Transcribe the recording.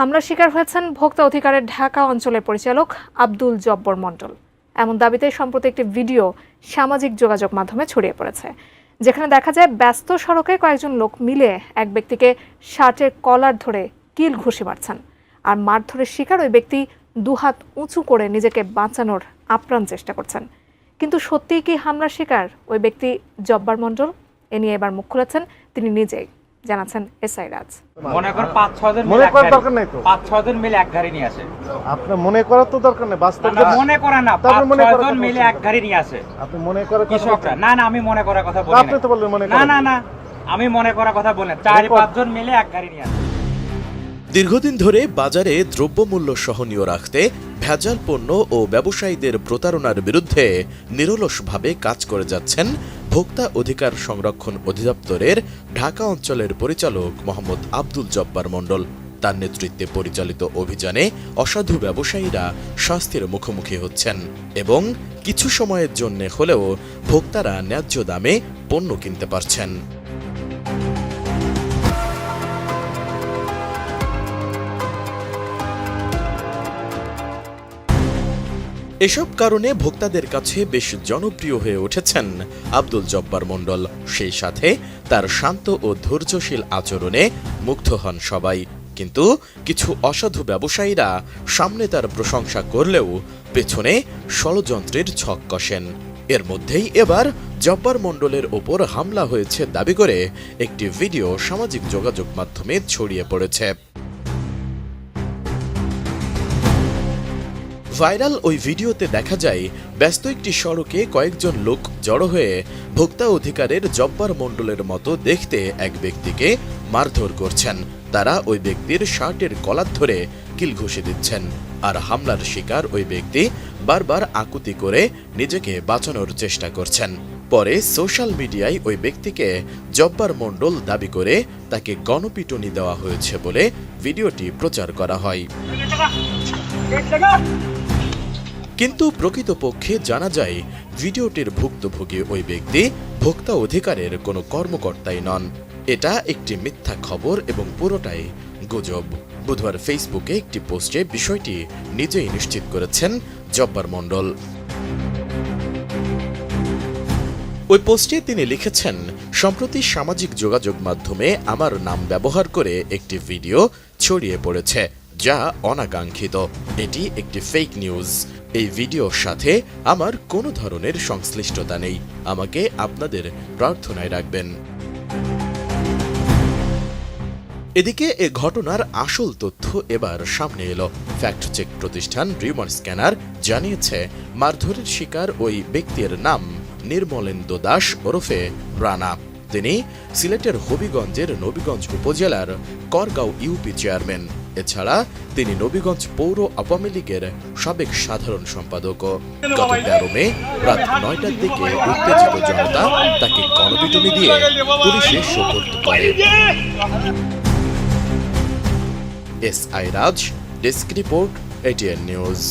হামলার শিকার হয়েছেন ভোক্তা অধিকারের ঢাকা অঞ্চলের পরিচালক আব্দুল জব্বর মণ্ডল। এমন দাবিতে সম্প্রতি একটি ভিডিও সামাজিক যোগাযোগ মাধ্যমে ছড়িয়ে পড়েছে, যেখানে দেখা যায় ব্যস্ত সড়কে কয়েকজন লোক মিলে এক ব্যক্তিকে শার্টের কলার ধরে কিল ঘুষি মারছেন। আর মারধরের শিকার ওই ব্যক্তি দুহাত উঁচু করে নিজেকে বাঁচানোর আপ্রাণ চেষ্টা করছেন। কিন্তু সত্যিই কি হামলার শিকার ওই ব্যক্তি জব্বার মণ্ডল? এ নিয়ে এবার মুখ খুলেছেন তিনি নিজেই। জানাচ্ছেন এসআই রাজ। মনে কর পাঁচ ছয় জন মনে মিলে করার দরকার নাই তো। পাঁচ ছয় জন মিলে এক গাড়ি নিয়ে আসে। আপনার মনে করার তো দরকার নেই বাস্তব মনে করে না তারপর মনে করার জন মিলে এক গাড়ি নিয়ে আসে। আপনি মনে করার কথা কৃষকরা। না না আমি মনে করার কথা বলি আপনি তো বললেন মনে না করেন। না না আমি মনে করার কথা বলি না। চার। পাঁচ জন মিলে এক গাড়ি নিয়ে আসে। দীর্ঘদিন ধরে বাজারে দ্রব্যমূল্য সহনীয় রাখতে ভেজাল পণ্য ও ব্যবসায়ীদের প্রতারণার বিরুদ্ধে নিরলসভাবে কাজ করে যাচ্ছেন ভোক্তা অধিকার সংরক্ষণ অধিদপ্তরের ঢাকা অঞ্চলের পরিচালক মোহাম্মদ আব্দুল জব্বার মণ্ডল। তার নেতৃত্বে পরিচালিত অভিযানে অসাধু ব্যবসায়ীরা শাস্তির মুখোমুখি হচ্ছেন এবং কিছু সময়ের জন্য হলেও ভোক্তারা ন্যায্য দামে পণ্য কিনতে পারছেন। এসব কারণে ভোক্তাদের কাছে বেশ জনপ্রিয় হয়ে উঠেছেন আব্দুল জব্বার মণ্ডল। সেই সাথে তার শান্ত ও ধৈর্যশীল আচরণে মুগ্ধ হন সবাই। কিন্তু কিছু অসাধু ব্যবসায়ীরা সামনে তার প্রশংসা করলেও পেছনে ষড়যন্ত্রের ছক কষেন। এর মধ্যেই এবার জব্বার মণ্ডলের ওপর হামলা হয়েছে দাবি করে একটি ভিডিও সামাজিক যোগাযোগ মাধ্যমে ছড়িয়ে পড়েছে। ভাইরাল ওই ভিডিওতে দেখা যায়, ব্যস্ত একটি সড়কে কয়েকজন লোক জড়ো হয়ে ভোক্তা অধিকারের জব্বার মণ্ডলের মতো দেখতে এক ব্যক্তিকে মারধর করছেন। তারা ওই ব্যক্তির শার্টের কলার ধরে কিল ঘুষে দিচ্ছেন আর হামলার শিকার ওই ব্যক্তি বারবার আকুতি করে নিজেকে বাঁচানোর চেষ্টা করছেন। পরে সোশ্যাল মিডিয়ায় ওই ব্যক্তিকে জব্বার মণ্ডল দাবি করে তাকে গণপিটুনি দেওয়া হয়েছে বলে ভিডিওটি প্রচার করা হয়। কিন্তু প্রকৃতপক্ষে জানা যায়, ভিডিওটির ভুক্তভোগী ওই ব্যক্তি ভোক্তা অধিকারের কোনো কর্মকর্তাই নন। এটা একটি মিথ্যা খবর এবং পুরোটাই গুজব। বুধবার ফেসবুকে একটি পোস্টে বিষয়টি নিজেই নিশ্চিত করেছেন জব্বার মণ্ডল। ওই পোস্টে তিনি লিখেছেন, সম্প্রতি সামাজিক যোগাযোগ মাধ্যমে আমার নাম ব্যবহার করে একটি ভিডিও ছড়িয়ে পড়েছে, যা অনাকাঙ্ক্ষিত। এটি একটি ফেক নিউজ এই ভিডিওর সাথে আমার কোনো ধরনের সংশ্লিষ্টতা নেই। আমাকে আপনাদের প্রার্থনায় রাখবেন। এদিকে এ ঘটনার আসল তথ্য এবার সামনে এলো। ফ্যাক্ট চেক প্রতিষ্ঠান রিমন স্ক্যানার জানিয়েছে, মারধরের শিকার ওই ব্যক্তির নাম নির্মলেন্দু দাস ওরফে রানা। তিনি সিলেটের হবিগঞ্জের নবীগঞ্জ উপজেলার করগাঁও ইউপি চেয়ারম্যান। এছাড়া তিনি নবীগঞ্জ পৌর আওয়ামী লীগের সাবেক সাধারণ সম্পাদক। গত তেরো মে রাত নয়টার দিকে উত্তেজিত জনতা তাকে গণপিটুনি দিয়ে পুলিশে সোপর্দ করে। S I Raj, desk report, ATN news.